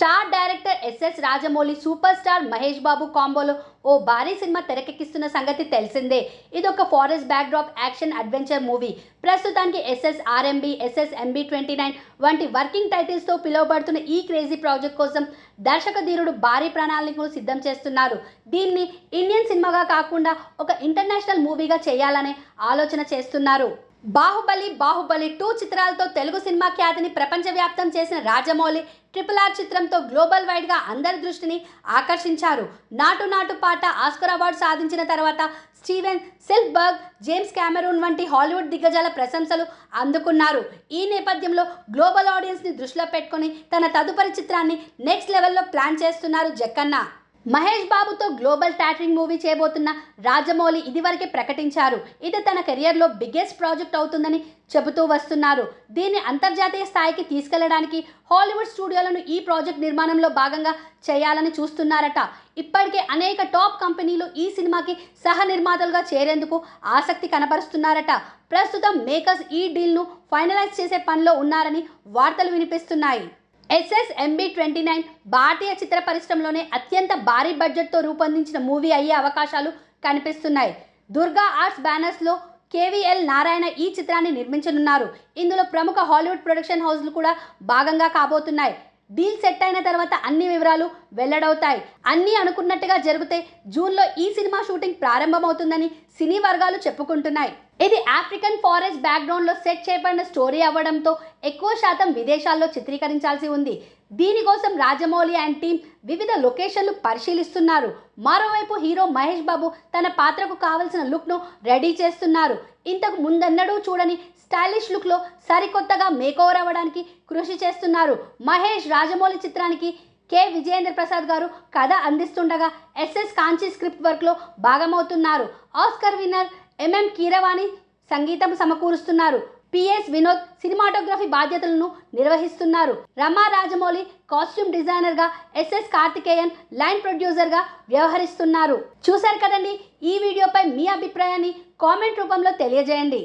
Star director SS Rajamouli super star Mahesh Babu కాంబోలో ఓ భారీ cinema తెరకెక్కిస్తున్న సంగతి తెలిసిందే. ఇది ఒక forest backdrop action adventure movie. ప్రస్తుతానికి SS RMB SS MB twenty nine వంటి వర్కింగ్ టైటిల్స్తో పిలువబడుతున్న ఈ క్రేజీ ప్రాజెక్ట్ కోసం దర్శక ధీరుడు భారీ ప్రణాళికలు సిద్ధం చేస్తున్నారు. దీన్ని ఇండియన్ సినిమాగా కాకుండా ఒక ఇంటర్నేషనల్ మూవీగా చేయాలనే ఆలోచన చేస్తున్నారు. బాహుబలి బాహుబలి టూ చిత్రాలతో తెలుగు సినిమా ఖ్యాతిని ప్రపంచవ్యాప్తం చేసిన రాజమౌళి ట్రిపుల్ ఆర్ చిత్రంతో గ్లోబల్ వైడ్గా అందరి దృష్టిని ఆకర్షించారు. నాటు నాటు పాట ఆస్కర్ అవార్డు సాధించిన తర్వాత స్టీవెన్ సిల్బర్గ్ జేమ్స్ కెమెరూన్ వంటి హాలీవుడ్ దిగ్గజాల ప్రశంసలు అందుకున్నారు. ఈ నేపథ్యంలో గ్లోబల్ ఆడియన్స్ని దృష్టిలో పెట్టుకొని తన తదుపరి చిత్రాన్ని నెక్స్ట్ లెవెల్లో ప్లాన్ చేస్తున్నారు జక్కన్న. మహేష్ బాబుతో గ్లోబల్ టాటరింగ్ మూవీ చేయబోతున్న రాజమౌళి ఇదివరకే ప్రకటించారు. ఇది తన కెరియర్లో బిగ్గెస్ట్ ప్రాజెక్ట్ అవుతుందని చెబుతూ వస్తున్నారు. దీన్ని అంతర్జాతీయ స్థాయికి తీసుకెళ్ళడానికి హాలీవుడ్ స్టూడియోలను ఈ ప్రాజెక్ట్ నిర్మాణంలో భాగంగా చేయాలని చూస్తున్నారట. ఇప్పటికే అనేక టాప్ కంపెనీలు ఈ సినిమాకి సహ నిర్మాతలుగా చేరేందుకు ఆసక్తి కనబరుస్తున్నారట. ప్రస్తుతం మేకర్స్ ఈ డీల్ను ఫైనలైజ్ చేసే పనిలో ఉన్నారని వార్తలు వినిపిస్తున్నాయి. ఎస్ఎస్ ఎంబీ ట్వంటీ నైన్ భారతీయ చిత్ర పరిశ్రమలోనే అత్యంత భారీ బడ్జెట్తో రూపొందించిన మూవీ అయ్యే అవకాశాలు కనిపిస్తున్నాయి. దుర్గా ఆర్ట్స్ బ్యానర్స్లో కేవీఎల్ నారాయణ ఈ చిత్రాన్ని నిర్మించనున్నారు. ఇందులో ప్రముఖ హాలీవుడ్ ప్రొడక్షన్ హౌస్లు కూడా భాగంగా కాబోతున్నాయి. డీల్ సెట్ అయిన తర్వాత అన్ని వివరాలు వెల్లడవుతాయి. అన్నీ అనుకున్నట్టుగా జరిగితే జూన్లో ఈ సినిమా షూటింగ్ ప్రారంభమవుతుందని సినీ వర్గాలు చెప్పుకుంటున్నాయి. ఇది ఆఫ్రికన్ ఫారెస్ట్ బ్యాక్గ్రౌండ్లో సెట్ చేయబడిన స్టోరీ అవ్వడంతో ఎక్కువ శాతం విదేశాల్లో చిత్రీకరించాల్సి ఉంది. దీనికోసం రాజమౌళి అండ్ టీం వివిధ లొకేషన్లు పరిశీలిస్తున్నారు. మరోవైపు హీరో మహేష్ బాబు తన పాత్రకు కావలసిన లుక్ను రెడీ చేస్తున్నారు. ఇంతకు ముందన్నడూ చూడని స్టైలిష్ లుక్లో సరికొత్తగా మేకోవర్ అవ్వడానికి కృషి చేస్తున్నారు. మహేష్ రాజమౌళి చిత్రానికి కె. విజయేంద్ర ప్రసాద్ గారు కథ అందిస్తుండగా ఎస్ఎస్ కాంచీ స్క్రిప్ట్ వర్క్లో భాగమవుతున్నారు. ఆస్కర్ విన్నర్ ఎంఎం కీరవాణి సంగీతం సమకూరుస్తున్నారు. పిఎస్ వినోద్ సినిమాటోగ్రఫీ బాధ్యతలను నిర్వహిస్తున్నారు. రమా రాజమౌళి కాస్ట్యూమ్ డిజైనర్గా ఎస్ఎస్ కార్తికేయన్ లైన్ ప్రొడ్యూసర్గా వ్యవహరిస్తున్నారు. చూశారు కదండి ఈ వీడియోపై మీ అభిప్రాయాన్ని కామెంట్ రూపంలో తెలియజేయండి.